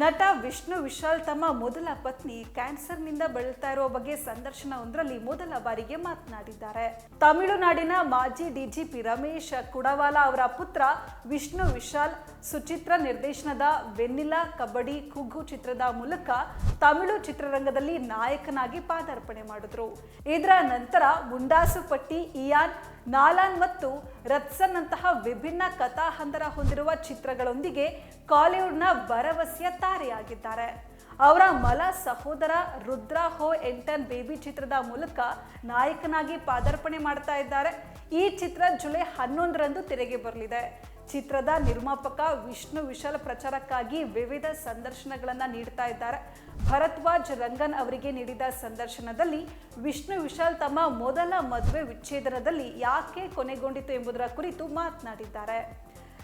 ನಟ ವಿಷ್ಣು ವಿಶಾಲ್ ತಮ್ಮ ಮೊದಲ ಪತ್ನಿ ಕ್ಯಾನ್ಸರ್ನಿಂದ ಬಳಲ್ತಾ ಇರುವ ಬಗ್ಗೆ ಸಂದರ್ಶನವೊಂದರಲ್ಲಿ ಮೊದಲ ಬಾರಿಗೆ ಮಾತನಾಡಿದ್ದಾರೆ. ತಮಿಳುನಾಡಿನ ಮಾಜಿ ಡಿಜಿಪಿ ರಮೇಶ್ ಕುಡವಾಲ ಅವರ ಪುತ್ರ ವಿಷ್ಣು ವಿಶಾಲ್ ಸುಚಿತ್ರ ನಿರ್ದೇಶನದ ವೆನ್ನಿಲಾ ಕಬಡ್ಡಿ ಕುಗ್ಗು ಚಿತ್ರದ ಮೂಲಕ ತಮಿಳು ಚಿತ್ರರಂಗದಲ್ಲಿ ನಾಯಕನಾಗಿ ಪಾದಾರ್ಪಣೆ ಮಾಡಿದ್ರು. ಇದರ ನಂತರ ಮುಂಡಾಸು ಪಟ್ಟಿ, ಇಯಾನ್ ನಾಲಾನ್ ಮತ್ತು ರತ್ಸನ್ ಅಂತಹ ವಿಭಿನ್ನ ಕಥಾಹಂದರ ಹೊಂದಿರುವ ಚಿತ್ರಗಳೊಂದಿಗೆ ಕಾಲಿವುಡ್ನ ಭರವಸೆಯ ತಾರೆಯಾಗಿದ್ದಾರೆ. ಅವರ ಮಲ ಸಹೋದರ ರುದ್ರ ಹೋ ಎಂಟನ್ ಬೇಬಿ ಚಿತ್ರದ ಮೂಲಕ ನಾಯಕನಾಗಿ ಪಾದಾರ್ಪಣೆ ಮಾಡ್ತಾ ಇದ್ದಾರೆ. ಈ ಚಿತ್ರ ಜುಲೈ ಹನ್ನೊಂದರಂದು ತೆರೆಗೆ ಬರಲಿದೆ. ಚಿತ್ರದ ನಿರ್ಮಾಪಕ ವಿಷ್ಣು ವಿಶಾಲ್ ಪ್ರಚಾರಕ್ಕಾಗಿ ವಿವಿಧ ಸಂದರ್ಶನಗಳನ್ನು ನೀಡ್ತಾ ಇದ್ದಾರೆ. ಭರದ್ವಾಜ್ ರಂಗನ್ ಅವರಿಗೆ ನೀಡಿದ ಸಂದರ್ಶನದಲ್ಲಿ ವಿಷ್ಣು ವಿಶಾಲ್ ತಮ್ಮ ಮೊದಲ ಮದುವೆ ವಿಚ್ಛೇದನದಲ್ಲಿ ಯಾಕೆ ಕೊನೆಗೊಂಡಿತು ಎಂಬುದರ ಕುರಿತು ಮಾತನಾಡಿದ್ದಾರೆ.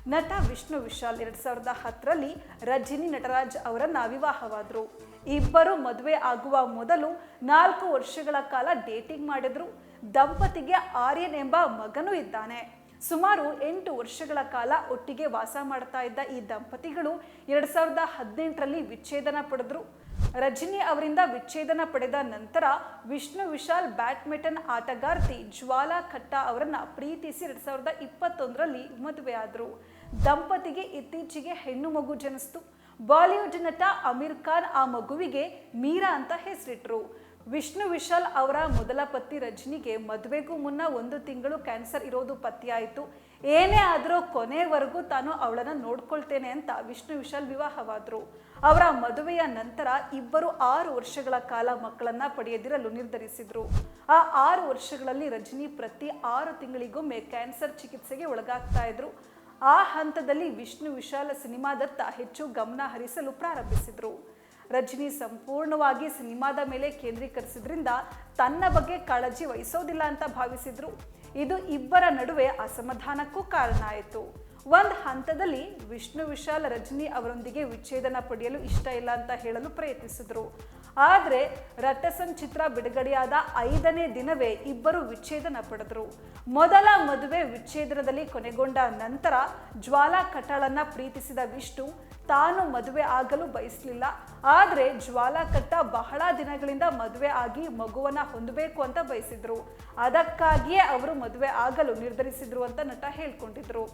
ನಟ ವಿಷ್ಣು ವಿಶಾಲ್ ಎರಡು ಸಾವಿರದ ಹತ್ತರಲ್ಲಿ ರಜಿನಿ ನಟರಾಜ್ ಅವರನ್ನ ವಿವಾಹವಾದರು. ಇಬ್ಬರು ಮದುವೆ ಆಗುವ ಮೊದಲು ನಾಲ್ಕು ವರ್ಷಗಳ ಕಾಲ ಡೇಟಿಂಗ್ ಮಾಡಿದ್ರು. ದಂಪತಿಗೆ ಆರ್ಯನ್ ಎಂಬ ಮಗನೂ ಇದ್ದಾನೆ. ಸುಮಾರು ಎಂಟು ವರ್ಷಗಳ ಕಾಲ ಒಟ್ಟಿಗೆ ವಾಸ ಮಾಡ್ತಾ ಇದ್ದ ಈ ದಂಪತಿಗಳು ಎರಡ್ ಸಾವಿರದ ಹದಿನೆಂಟರಲ್ಲಿ ವಿಚ್ಛೇದನ ಪಡೆದ್ರು. ರಜನಿ ಅವರಿಂದ ವಿಚ್ಛೇದನ ಪಡೆದ ನಂತರ ವಿಷ್ಣು ವಿಶಾಲ್ ಬ್ಯಾಡ್ಮಿಂಟನ್ ಆಟಗಾರ್ತಿ ಜ್ವಾಲಾ ಖಟ್ಟಾ ಅವರನ್ನ ಪ್ರೀತಿಸಿ ಎರಡ್ ಸಾವಿರದ ಇಪ್ಪತ್ತೊಂದರಲ್ಲಿ ಮದುವೆಯಾದ್ರು ದಂಪತಿಗೆ ಇತ್ತೀಚೆಗೆ ಹೆಣ್ಣು ಮಗು ಜನಿಸ್ತು. ಬಾಲಿವುಡ್ ನಟ ಅಮೀರ್ ಖಾನ್ ಆ ಮಗುವಿಗೆ ಮೀರಾ ಅಂತ ಹೆಸರಿಟ್ರು. ವಿಷ್ಣು ವಿಶಾಲ್ ಅವರ ಮೊದಲ ಪತ್ನಿ ರಜನಿಗೆ ಮದುವೆಗೂ ಮುನ್ನ ಒಂದು ತಿಂಗಳು ಕ್ಯಾನ್ಸರ್ ಇರೋದು ಪತ್ತೆಯಾಯಿತು. ಏನೇ ಆದರೂ ಕೊನೆವರೆಗೂ ತಾನು ಅವಳನ್ನು ನೋಡ್ಕೊಳ್ತೇನೆ ಅಂತ ವಿಷ್ಣು ವಿಶಾಲ್ ವಿವಾಹವಾದರು. ಅವರ ಮದುವೆಯ ನಂತರ ಇಬ್ಬರು ಆರು ವರ್ಷಗಳ ಕಾಲ ಮಕ್ಕಳನ್ನ ಪಡೆಯದಿರಲು ನಿರ್ಧರಿಸಿದ್ರು. ಆ ಆರು ವರ್ಷಗಳಲ್ಲಿ ರಜನಿ ಪ್ರತಿ ಆರು ತಿಂಗಳಿಗೊಮ್ಮೆ ಕ್ಯಾನ್ಸರ್ ಚಿಕಿತ್ಸೆಗೆ ಒಳಗಾಗ್ತಾ ಇದ್ರು. ಆ ಹಂತದಲ್ಲಿ ವಿಷ್ಣು ವಿಶಾಲ ಸಿನಿಮಾದತ್ತ ಹೆಚ್ಚು ಗಮನ ಹರಿಸಲು ಪ್ರಾರಂಭಿಸಿದ್ರು. ರಜನಿ ಸಂಪೂರ್ಣವಾಗಿ ಸಿನಿಮಾದ ಮೇಲೆ ಕೇಂದ್ರೀಕರಿಸಿದ್ರಿಂದ ತನ್ನ ಬಗ್ಗೆ ಕಾಳಜಿ ವಹಿಸೋದಿಲ್ಲ ಅಂತ ಭಾವಿಸಿದ್ರು. ಇದು ಇಬ್ಬರ ನಡುವೆ ಅಸಮಾಧಾನಕ್ಕೂ ಕಾರಣ ಆಯಿತು. ಒಂದು ಹಂತದಲ್ಲಿ ವಿಷ್ಣು ವಿಶಾಲ್ ರಜನಿ ಅವರೊಂದಿಗೆ ವಿಚ್ಛೇದನ ಪಡೆಯಲು ಇಷ್ಟ ಇಲ್ಲ ಅಂತ ಹೇಳಲು ಪ್ರಯತ್ನಿಸಿದ್ರು. ಆದರೆ ರಟ್ಟಸನ್ ಚಿತ್ರ ಬಿಡುಗಡೆಯಾದ ಐದನೇ ದಿನವೇ ಇಬ್ಬರು ವಿಚ್ಛೇದನ ಪಡೆದರು. ಮೊದಲ ಮದುವೆ ವಿಚ್ಛೇದನದಲ್ಲಿ ಕೊನೆಗೊಂಡ ನಂತರ ಜ್ವಾಲಾ ಕಟ್ಟಾಳನ್ನ ಪ್ರೀತಿಸಿದ ವಿಷ್ಣು ತಾನು ಮದುವೆ ಆಗಲು ಬಯಸಲಿಲ್ಲ. ಆದರೆ ಜ್ವಾಲಾ ಕಟ್ಟ ಬಹಳ ದಿನಗಳಿಂದ ಮದುವೆ ಆಗಿ ಮಗುವನ್ನ ಹೊಂದಬೇಕು ಅಂತ ಬಯಸಿದ್ರು. ಅದಕ್ಕಾಗಿಯೇ ಅವರು ಮದುವೆ ಆಗಲು ನಿರ್ಧರಿಸಿದ್ರು ಅಂತ ನಟ ಹೇಳ್ಕೊಂಡಿದ್ರು.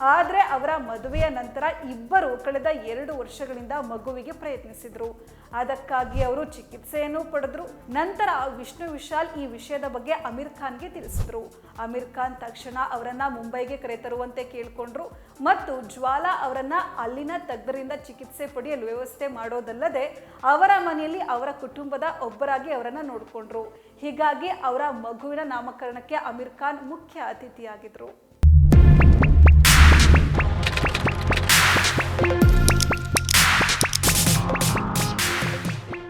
ಆದರೆ ಅವರ ಮದುವೆಯ ನಂತರ ಇಬ್ಬರು ಕಳೆದ ಎರಡು ವರ್ಷಗಳಿಂದ ಮಗುವಿಗೆ ಪ್ರಯತ್ನಿಸಿದರು. ಅದಕ್ಕಾಗಿ ಅವರು ಚಿಕಿತ್ಸೆಯನ್ನು ಪಡೆದ್ರು. ನಂತರ ವಿಷ್ಣು ವಿಶಾಲ್ ಈ ವಿಷಯದ ಬಗ್ಗೆ ಅಮೀರ್ ಖಾನ್ಗೆ ತಿಳಿಸಿದ್ರು. ಅಮೀರ್ ಖಾನ್ ತಕ್ಷಣ ಅವರನ್ನ ಮುಂಬೈಗೆ ಕರೆತರುವಂತೆ ಕೇಳಿಕೊಂಡ್ರು. ಮತ್ತು ಜ್ವಾಲಾ ಅವರನ್ನ ಅಲ್ಲಿನ ತಜ್ಞರಿಂದ ಚಿಕಿತ್ಸೆ ಪಡೆಯಲು ವ್ಯವಸ್ಥೆ ಮಾಡೋದಲ್ಲದೆ ಅವರ ಮನೆಯಲ್ಲಿ ಅವರ ಕುಟುಂಬದ ಒಬ್ಬರಾಗಿ ಅವರನ್ನ ನೋಡಿಕೊಂಡ್ರು. ಹೀಗಾಗಿ ಅವರ ಮಗುವಿನ ನಾಮಕರಣಕ್ಕೆ ಅಮೀರ್ ಖಾನ್ ಮುಖ್ಯ ಅತಿಥಿಯಾಗಿದ್ರು.